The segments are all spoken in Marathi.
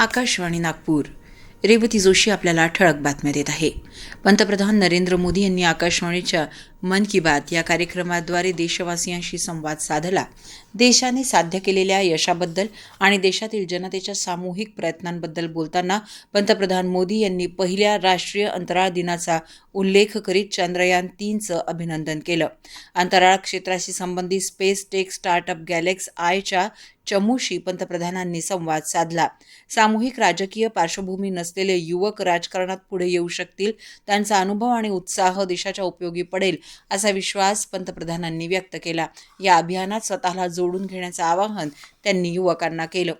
आकाशवाणी नागपूर. रेवती जोशी आपल्याला ठळक बातम्या देत आहे. पंतप्रधान नरेंद्र मोदी यांनी आकाशवाणीच्या मन की बात या कार्यक्रमाद्वारे देशवासियांशी संवाद साधला. देशाने साध्य केलेल्या यशाबद्दल आणि देशातील जनतेच्या सामूहिक प्रयत्नांबद्दल बोलताना पंतप्रधान मोदी यांनी पहिल्या राष्ट्रीय अंतराळ दिनाचा उल्लेख करीत चंद्रयान तीनचं अभिनंदन केलं. अंतराळ क्षेत्राशी संबंधित स्पेस टेक स्टार्टअप गॅलेक्स आयच्या चमूशी पंतप्रधानांनी संवाद साधला. सामूहिक राजकीय पार्श्वभूमी नसलेले युवक राजकारणात पुढे येऊ शकतील त्यांचा अनुभव आणि उत्साह देशाच्या उपयोगी पडेल असा विश्वास पंतप्रधानांनी व्यक्त केला. या अभियानात स्वतःला जोडून घेण्याचं आवाहन त्यांनी युवकांना केलं.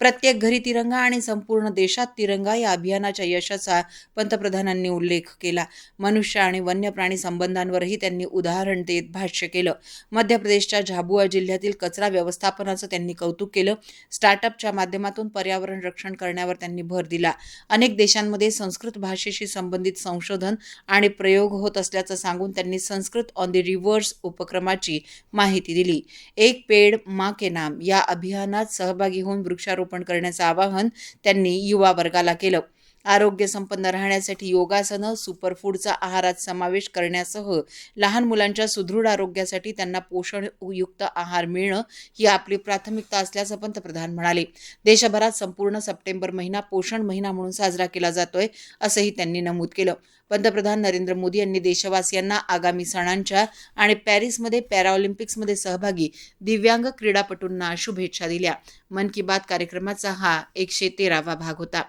प्रत्येक घरी तिरंगा आणि संपूर्ण देशात तिरंगा या अभियानाच्या यशाचा पंतप्रधानांनी उल्लेख केला. मनुष्य आणि वन्य प्राणी संबंधांवरही त्यांनी उदाहरण देत भाष्य केलं. मध्य प्रदेशच्या झाबुआ जिल्ह्यातील कचरा व्यवस्थापनाचं त्यांनी कौतुक केलं. स्टार्टअपच्या माध्यमातून पर्यावरण रक्षण करण्यावर त्यांनी भर दिला. अनेक देशांमध्ये संस्कृत भाषेशी संबंधित संशोधन आणि प्रयोग होत असल्याचं सांगून त्यांनी संस्कृत ऑन द रिव्हर्स उपक्रमाची माहिती दिली. एक पेड मा के नाम या अभियानात सहभागी होऊन वृक्षारोपण करण्याचं आवाहन त्यांनी युवा वर्गाला केलं. आरोग्य संपन्न राहण्यासाठी योगासनं सुपरफूडचा आहारात समावेश करण्यासह लहान मुलांच्या सुदृढ आरोग्यासाठी त्यांना पोषणयुक्त आहार मिळणं ही आपली प्राथमिकता असल्याचं पंतप्रधान म्हणाले. देशभरात संपूर्ण सप्टेंबर महिना पोषण महिना म्हणून साजरा केला जातोय असंही त्यांनी नमूद केलं. पंतप्रधान नरेंद्र मोदी यांनी देशवासियांना आगामी सणांच्या आणि पॅरिसमध्ये पॅराऑलिम्पिक्समध्ये सहभागी दिव्यांग क्रीडापटूंना शुभेच्छा दिल्या. मन की बात कार्यक्रमाचा हा एकशे तेरावा भाग होता.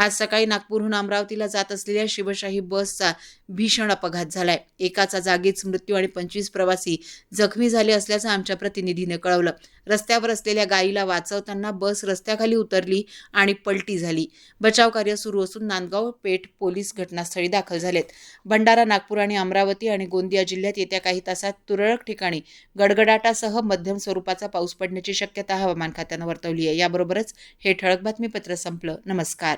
आज सकाळी नागपूरहून अमरावतीला जात असलेल्या शिवशाही बसचा भीषण अपघात झालाय. एकाचा जागीच मृत्यू आणि पंचवीस प्रवासी जखमी झाले असल्याचं आमच्या प्रतिनिधीने कळवलं. रस्त्यावर असलेल्या गायीला वाचवताना बस रस्त्याखाली उतरली आणि पलटी झाली. बचाव कार्य सुरू असून नांदगाव पेठ पोलीस घटनास्थळी दाखल झालेत. भंडारा नागपूर आणि अमरावती आणि गोंदिया जिल्ह्यात येत्या काही तासात तुरळक ठिकाणी गडगडाटासह मध्यम स्वरूपाचा पाऊस पडण्याची शक्यता हवामान खात्यानं वर्तवली आहे. याबरोबरच हे ठळक बातमीपत्र संपलं. नमस्कार.